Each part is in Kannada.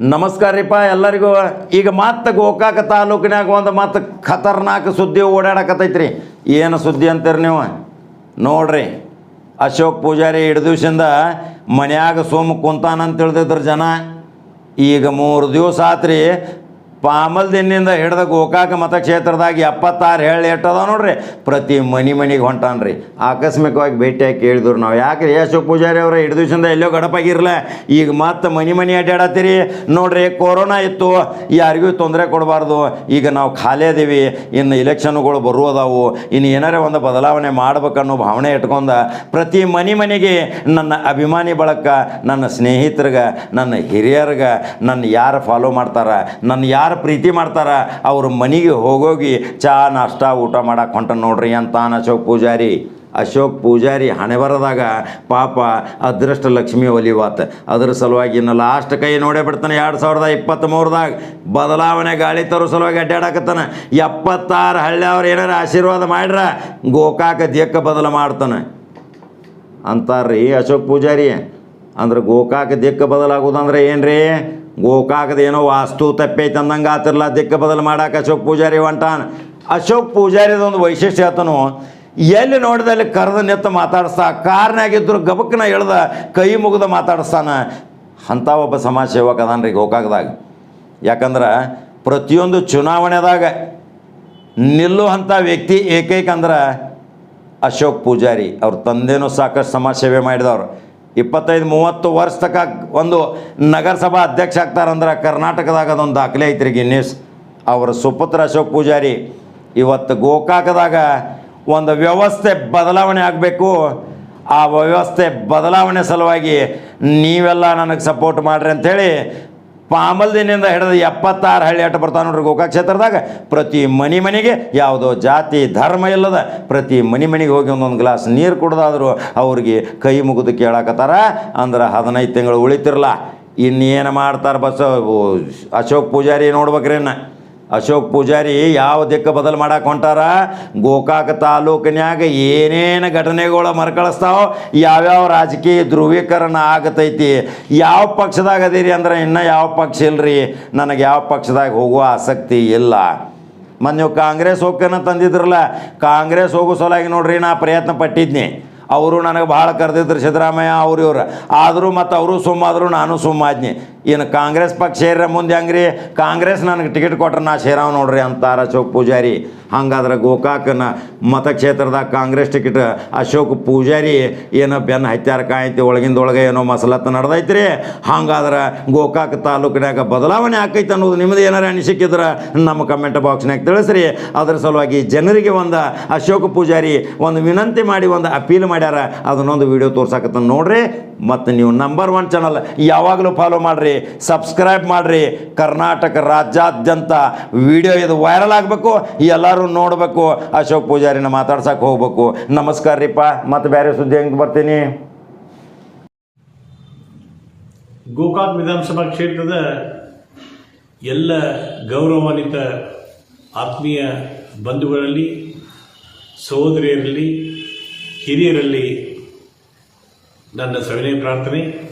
ನಮಸ್ಕಾರ ರೀಪ, ಎಲ್ಲರಿಗೂ. ಈಗ ಮತ್ತೆ ಗೋಕಾಕ ತಾಲೂಕಿನಾಗ ಒಂದು ಮತ್ತೆ ಖತರ್ನಾಕ್ ಸುದ್ದಿ ಓಡಾಡಕತ್ತೈತ್ರಿ. ಏನು ಸುದ್ದಿ ಅಂತೀರಿ ನೀವು? ನೋಡ್ರಿ. ಅಶೋಕ್ ಪೂಜಾರಿ ಎರಡು ದಿವಸದಿಂದ ಮನ್ಯಾಗ ಸೋಮ ಕುಂತಾನಂತ ತಿಳಿದಿದ್ರು ಜನ. ಈಗ ಮೂರು ದಿವಸ ಆತ್ರಿ ಪಾಮಲ್ ದಿನದಿಂದ ಹಿಡ್ದ ಗೋಕಾಕ ಮತಕ್ಷೇತ್ರದಾಗ ಎಪ್ಪತ್ತಾರು ಹೇಳಿ ಎಟ್ಟದ ನೋಡ್ರಿ? ಪ್ರತಿ ಮನಿ ಮನಿಗೆ ಹೊಂಟಾನ್ರಿ. ಆಕಸ್ಮಿಕವಾಗಿ ಭೇಟಿಯಾಗಿ ಕೇಳಿದ್ರು ನಾವು. ಯಾಕೆ ಅಶೋಕ್ ಪೂಜಾರಿ ಅವರ ಎರಡು ದಿವಸದಿಂದ ಎಲ್ಲೋ ಗಡಪಾಗಿರಲ್ಲ ಈಗ ಮತ್ತೆ ಮನೆ ಮನೆ ಅಡ್ಡಾಡತ್ತೀರಿ ನೋಡ್ರಿ, ಕೊರೋನಾ ಇತ್ತು. ಯಾರಿಗೂ ತೊಂದರೆ ಕೊಡಬಾರ್ದು. ಈಗ ನಾವು ಖಾಲಿ ಅದೀವಿ. ಇನ್ನು ಇಲೆಕ್ಷನ್ಗಳು ಬರುವುದಾವು. ಇನ್ನು ಏನಾರೇ ಒಂದು ಬದಲಾವಣೆ ಮಾಡ್ಬೇಕನ್ನೋ ಭಾವನೆ ಇಟ್ಕೊಂಡ ಪ್ರತಿ ಮನೆ ಮನೆಗೆ ನನ್ನ ಅಭಿಮಾನಿ ಬಳಕ, ನನ್ನ ಸ್ನೇಹಿತರಿಗೆ, ನನ್ನ ಹಿರಿಯರ್ಗೆ, ನನ್ನ ಯಾರು ಫಾಲೋ ಮಾಡ್ತಾರೆ, ನನ್ನ ಯಾರು ಪ್ರೀತಿ ಮಾಡ್ತಾರೆ? ಅವ್ರ ಮನೆಗೆ ಹೋಗೋಗಿ ಚಾ, ನಾಷ್ಟ, ಊಟ ಮಾಡಕ್ಕೆ ಹೊಂಟ ನೋಡ್ರಿ ಅಂತಾನ ಅಶೋಕ್ ಪೂಜಾರಿ. ಅಶೋಕ್ ಪೂಜಾರಿ ಹಣೆ ಬರದಾಗ ಪಾಪ ಅದೃಷ್ಟ ಲಕ್ಷ್ಮಿ ಒಲಿವಾತ ಅದ್ರ ಸಲುವಾಗಿ ಇನ್ನು ಲಾಸ್ಟ್ ಕೈ ನೋಡೇ ಬಿಡ್ತಾನೆ ಎರಡು ಸಾವಿರದ ಇಪ್ಪತ್ತ್ಮೂರದಾಗ ಬದಲಾವಣೆ ಗಾಳಿ ತರೋ ಸಲುವಾಗಿ ಅಡ್ಡಾಡಕತ್ತಾನ. ಎಪ್ಪತ್ತಾರು ಹಳ್ಳಿ ಅವ್ರು ಏನಾರು ಆಶೀರ್ವಾದ ಮಾಡ್ರ, ಗೋಕಾಕ ದಿಕ್ಕ ಬದಲು ಮಾಡ್ತಾನೆ. ಅಂತಾರ್ರಿ ಅಶೋಕ್ ಪೂಜಾರಿ. ಅಂದ್ರೆ ಗೋಕಾಕ ದಿಕ್ಕ ಬದಲಾಗೋದಂದ್ರೆ ಏನ್ರಿ? ಗೋಕಾಕದ ಏನೋ ವಾಸ್ತು ತಪ್ಪೈತೆ ಅಂದಂಗೆ ಆತಿರ್ಲ ದಿಕ್ಕ ಬದಲು ಮಾಡಕ್ಕೆ ಅಶೋಕ್ ಪೂಜಾರಿ ಹೊಂಟಾನ. ಅಶೋಕ್ ಪೂಜಾರಿದೊಂದು ವೈಶಿಷ್ಟ್ಯ ಆತನು, ಎಲ್ಲಿ ನೋಡಿದಲ್ಲಿ ಕರೆದ ನಿತ್ತ ಮಾತಾಡಿಸ್ತಾ, ಕಾರ್ನಾಗಿದ್ರು ಗಬಕ್ನ ಎಳ್ದ ಕೈ ಮುಗಿದ ಮಾತಾಡಿಸ್ತಾನ. ಅಂಥ ಒಬ್ಬ ಸಮಾಜ ಸೇವಕ ಅದಾನ ರೀ ಗೋಕಾಕದಾಗ. ಯಾಕಂದ್ರೆ ಪ್ರತಿಯೊಂದು ಚುನಾವಣೆದಾಗ ನಿಲ್ಲುವಂಥ ವ್ಯಕ್ತಿ ಏಕೈಕ ಅಂದ್ರೆ ಅಶೋಕ್ ಪೂಜಾರಿ. ಅವ್ರ ತಂದೆನೂ ಸಾಕಷ್ಟು ಸಮಾಜ ಸೇವೆ ಮಾಡಿದವ್ರು. ಇಪ್ಪತ್ತೈದು, ಮೂವತ್ತು ವರ್ಷ ತನಕ ಒಂದು ನಗರಸಭಾ ಅಧ್ಯಕ್ಷ ಆಗ್ತಾರಂದ್ರೆ ಕರ್ನಾಟಕದಾಗ ಅದೊಂದು ದಾಖಲೆ ಐತ್ರಿ ಗಿನ್ನಿಸ್. ಅವರ ಸುಪುತ್ರ ಅಶೋಕ್ ಪೂಜಾರಿ ಇವತ್ತು ಗೋಕಾಕದಾಗ ಒಂದು ವ್ಯವಸ್ಥೆ ಬದಲಾವಣೆ ಆಗಬೇಕು. ಆ ವ್ಯವಸ್ಥೆ ಬದಲಾವಣೆ ಸಲುವಾಗಿ ನೀವೆಲ್ಲ ನನಗೆ ಸಪೋರ್ಟ್ ಮಾಡ್ರಿ ಅಂಥೇಳಿ ಪಾಮಲ್ದಿನಿಂದ ಹಿಡಿದು ಎಪ್ಪತ್ತಾರು ಹಳ್ಳಿ ಅಟ್ಟು ಬರ್ತಾವೆ ನೋಡ್ರಿ ಗೋಕಾಕ್ ಕ್ಷೇತ್ರದಾಗ. ಪ್ರತಿ ಮನೆ ಮನೆಗೆ ಯಾವುದೋ ಜಾತಿ, ಧರ್ಮ ಇಲ್ಲದ ಪ್ರತಿ ಮನೆ ಮನೆಗೆ ಹೋಗಿ ಒಂದೊಂದು ಗ್ಲಾಸ್ ನೀರು ಕುಡ್ದಾದ್ರು ಅವ್ರಿಗೆ ಕೈ ಮುಗಿದು ಕೇಳಾಕತ್ತಾರ. ಅಂದ್ರೆ ಹದಿನೈದು ತಿಂಗಳು ಉಳಿತಿರಲ್ಲ ಇನ್ನೇನು ಮಾಡ್ತಾರೆ ಬಸ್, ಅಶೋಕ್ ಪೂಜಾರಿ ನೋಡ್ಬೇಕ್ರೇನ ಅಶೋಕ್ ಪೂಜಾರಿ ಯಾವ ದಿಕ್ಕ ಬದಲು ಮಾಡಕ್ಕೆ ಹೊಂಟಾರ? ಗೋಕಾಕ ತಾಲೂಕಿನ್ಯಾಗ ಏನೇನು ಘಟನೆಗಳು ಮರುಕಳಿಸ್ತಾವ, ಯಾವ್ಯಾವ ರಾಜಕೀಯ ಧ್ರುವೀಕರಣ ಆಗತೈತಿ, ಯಾವ ಪಕ್ಷದಾಗ ಅದೀರಿ ಅಂದ್ರೆ ಇನ್ನೂ ಯಾವ ಪಕ್ಷ ಇಲ್ರಿ? ನನಗೆ ಯಾವ ಪಕ್ಷದಾಗ ಹೋಗುವ ಆಸಕ್ತಿ ಇಲ್ಲ. ಮೊನ್ನೆ ಕಾಂಗ್ರೆಸ್ ಹೋಗ್ಕನ ತಂದಿದ್ರಲ್ಲ, ಕಾಂಗ್ರೆಸ್ ಹೋಗೋ ಸಲಾಗಿ ನೋಡ್ರಿ ನಾ ಪ್ರಯತ್ನ ಪಟ್ಟಿದ್ನಿ. ಅವರು ನನಗೆ ಭಾಳ ಕರೆದಿದ್ರು ಸಿದ್ದರಾಮಯ್ಯ ಅವ್ರು ಇವ್ರು. ಆದರೂ ಮತ್ತು ಅವರು ಸುಮ್ಮಾದರೂ ನಾನು ಸುಮ್ಮಾದ್ನಿ. ಏನು ಕಾಂಗ್ರೆಸ್ ಪಕ್ಷ ಸೇರ್ರೆ ಮುಂದೆ ಹಂಗ್ರಿ? ಕಾಂಗ್ರೆಸ್ ನನಗೆ ಟಿಕೆಟ್ ಕೊಟ್ರೆ ನಾ ಸೇರಾವ್ ನೋಡ್ರಿ ಅಂತಾರ ಅಶೋಕ್ ಪೂಜಾರಿ. ಹಂಗಾದ್ರೆ ಗೋಕಾಕನ ಮತಕ್ಷೇತ್ರದಾಗ ಕಾಂಗ್ರೆಸ್ ಟಿಕೆಟ್ ಅಶೋಕ್ ಪೂಜಾರಿ ಏನೋ ಬೆನ್ನು ಹತ್ಯಾರ ಒಳಗಿಂದ ಒಳಗೆ ಏನೋ ಮಸಲತ್ತು ನಡೆದೈತ್ರಿ. ಹಂಗಾದ್ರೆ ಗೋಕಾಕ ತಾಲೂಕಿನಾಗ ಬದಲಾವಣೆ ಆಕೈತೆ ಅನ್ನೋದು ನಿಮ್ದು ಏನಾರ ಅನಿಸಿಕಿದ್ರೆ ನಮ್ಮ ಕಮೆಂಟ್ ಬಾಕ್ಸ್ನಾಗ ತಿಳಿಸ್ರಿ. ಅದ್ರ ಸಲುವಾಗಿ ಜನರಿಗೆ ಒಂದು ಅಶೋಕ್ ಪೂಜಾರಿ ಒಂದು ವಿನಂತಿ ಮಾಡಿ, ಒಂದು ಅಪೀಲ್ ಮಾಡ್ಯಾರ ಅದನ್ನೊಂದು ವಿಡಿಯೋ ತೋರ್ಸಾಕತ್ತ ನೋಡ್ರಿ. ಮತ್ತು ನೀವು ನಂಬರ್ ಒನ್ ಚಾನಲ್ ಯಾವಾಗಲೂ ಫಾಲೋ ಮಾಡಿರಿ ಸಬ್ಸ್ಕ್ರೈಬ್ ಮಾಡಿರಿ. ಕರ್ನಾಟಕ ರಾಜ್ಯಾದ್ಯಂತ ವಿಡಿಯೋ ಇದು ವೈರಲ್ ಆಗಬೇಕು, ಎಲ್ಲರೂ ನೋಡಬೇಕು. ಅಶೋಕ್ ಪೂಜಾರಿನ ಮಾತಾಡ್ಸಕ್ಕೆ ಹೋಗ್ಬೇಕು. ನಮಸ್ಕಾರ ರೀಪ್ಪ, ಮತ್ತು ಬೇರೆ ಸುದ್ದಿ ಹೆಂಗೆ ಬರ್ತೀನಿ? ಗೋಕಾಕ್ ವಿಧಾನಸಭಾ ಕ್ಷೇತ್ರದ ಎಲ್ಲ ಗೌರವಾನ್ವಿತ ಆತ್ಮೀಯ ಬಂಧುಗಳಲ್ಲಿ, ಸಹೋದರಿಯರಲ್ಲಿ ಹಿರಿಯರಲ್ಲಿ ನನ್ನ ಸವಿನಯ ಪ್ರಾರ್ಥನೆ.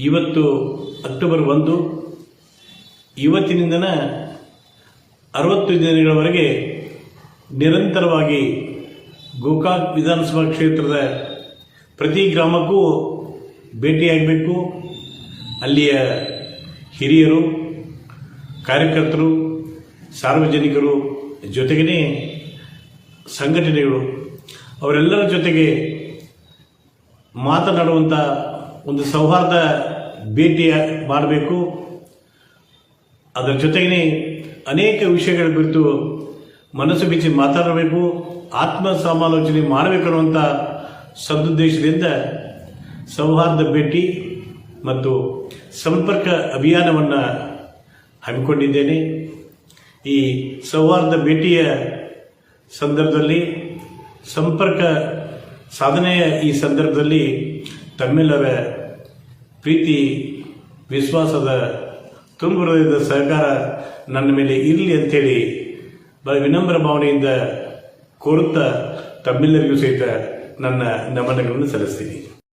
ಇವತ್ತು ಅಕ್ಟೋಬರ್ ಒಂದು, ಇವತ್ತಿನಿಂದನ ಅರವತ್ತು ದಿನಗಳವರೆಗೆ ನಿರಂತರವಾಗಿ ಗೋಕಾಕ್ ವಿಧಾನಸಭಾ ಕ್ಷೇತ್ರದ ಪ್ರತಿ ಗ್ರಾಮಕ್ಕೂ ಭೇಟಿಯಾಗಬೇಕು. ಅಲ್ಲಿಯ ಹಿರಿಯರು, ಕಾರ್ಯಕರ್ತರು, ಸಾರ್ವಜನಿಕರು ಜೊತೆಗೇ ಸಂಘಟನೆಗಳು ಅವರೆಲ್ಲರ ಜೊತೆಗೆ ಮಾತನಾಡುವಂಥ ಒಂದು ಸೌಹಾರ್ದ ಭೇಟಿ ಮಾಡಬೇಕು. ಅದರ ಜೊತೆಗೇ ಅನೇಕ ವಿಷಯಗಳ ಕುರಿತು ಮನಸ್ಸು ಬಿಚ್ಚಿ ಮಾತಾಡಬೇಕು ಆತ್ಮ ಸಮಾಲೋಚನೆ ಮಾಡಬೇಕು ಅನ್ನುವಂಥ ಸದುದ್ದೇಶದಿಂದ ಸೌಹಾರ್ದ ಭೇಟಿ ಮತ್ತು ಸಂಪರ್ಕ ಅಭಿಯಾನವನ್ನು ಹಮ್ಮಿಕೊಂಡಿದ್ದೇನೆ. ಈ ಸೌಹಾರ್ದ ಭೇಟಿಯ ಸಂದರ್ಭದಲ್ಲಿ ಸಂಪರ್ಕ ಸಾಧನೆಯ ಈ ಸಂದರ್ಭದಲ್ಲಿ ತಮ್ಮೆಲ್ಲರ ಪ್ರೀತಿ, ವಿಶ್ವಾಸದ ತುಂಬ ಸಹಕಾರ ನನ್ನ ಮೇಲೆ ಇರಲಿ ಅಂತೇಳಿ ಬಹಳ ವಿನಮ್ರ ಭಾವನೆಯಿಂದ ಕೋರುತ್ತಾ ತಮ್ಮೆಲ್ಲರಿಗೂ ಸಹಿತ ನನ್ನ ನಮನಗಳನ್ನು ಸಲ್ಲಿಸ್ತೀನಿ.